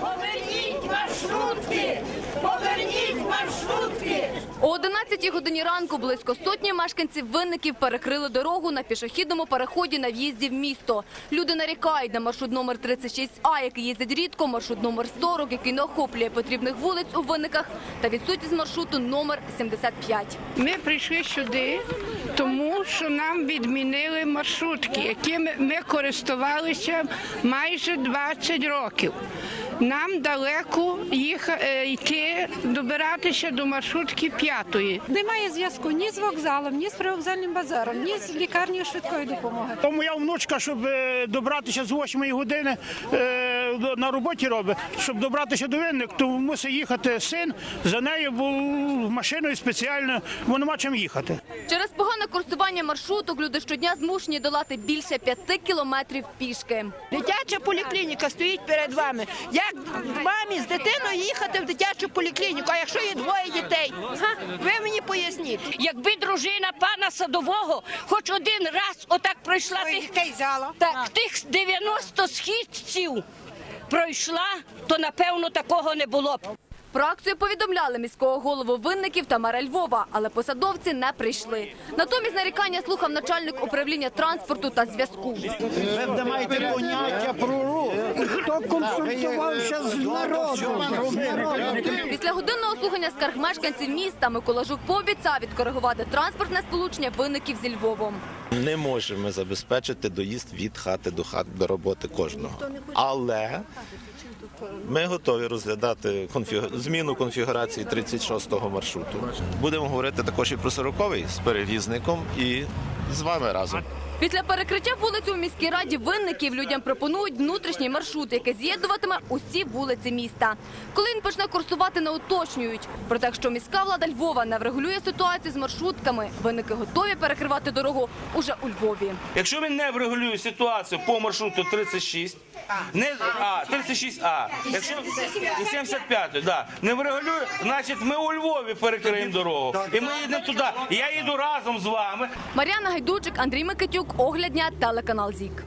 Поверніть маршрутки! Поверніть маршрутки! О 11 годині ранку близько сотні мешканців винників перекрили дорогу на пішохідному переході на в'їзді в місто. Люди нарікають на маршрут номер 36А, який їздить рідко, маршрут номер 40, який не охоплює потрібних вулиць у винниках, та відсутність маршруту номер 75. Ми прийшли сюди, тому що нам відмінили маршрутки, якими ми користувалися майже 20 років. Нам далеко їх е, йти, добиратися до маршрутки п'ятої. Немає зв'язку ні з вокзалом, ні з привокзальним базаром, ні з лікарнею швидкої допомоги. То моя внучка, щоб е, добратися з 8 години е, на роботі робить, щоб добратися до винник, то мусить їхати син за нею, бо машиною спеціально, бо нема чим їхати. Через погане курсування маршруток люди щодня змушені долати більше п'яти кілометрів пішки. Дитяча поліклініка стоїть перед вами. Як мамі з дитиною їхати в дитячу поліклініку, а якщо є двоє дітей? Ви мені поясніть. Якби дружина пана садового хоч один раз отак пройшла тих, так, тих 90 східців пройшла, то напевно такого не було б. Про акцію повідомляли міського голову винників та мера Львова, але посадовці не прийшли. Натомість нарікання слухав начальник управління транспорту та зв'язку. Ви де поняття про рух. Хто консультувався? З народом. Після годинного слухання скарг мешканців міста Микола Жук пообіцяв відкоригувати транспортне сполучення винників зі Львовом. Не можемо забезпечити доїзд від хати до хати до роботи кожного. Але ми готові розглядати конфіг- зміну конфігурації 36-го маршруту. Будемо говорити також і про 40-й з перевізником і з вами разом. Після перекриття вулиць у міській раді винників людям пропонують внутрішній маршрут, який з'єднуватиме усі вулиці міста. Коли він почне курсувати, не уточнюють. Проте, якщо міська влада Львова не врегулює ситуацію з маршрутками, винники готові перекривати дорогу уже у Львові. Якщо він не врегулює ситуацію по маршруту 36, не а 36А, якщо і 75, да, не врегулює, значить ми у Львові перекриємо дорогу. І ми їдемо туди. Я їду разом з вами. Мар'яна Гайдучик, Андрій Микитюк, Огляд дня, телеканал ЗІК.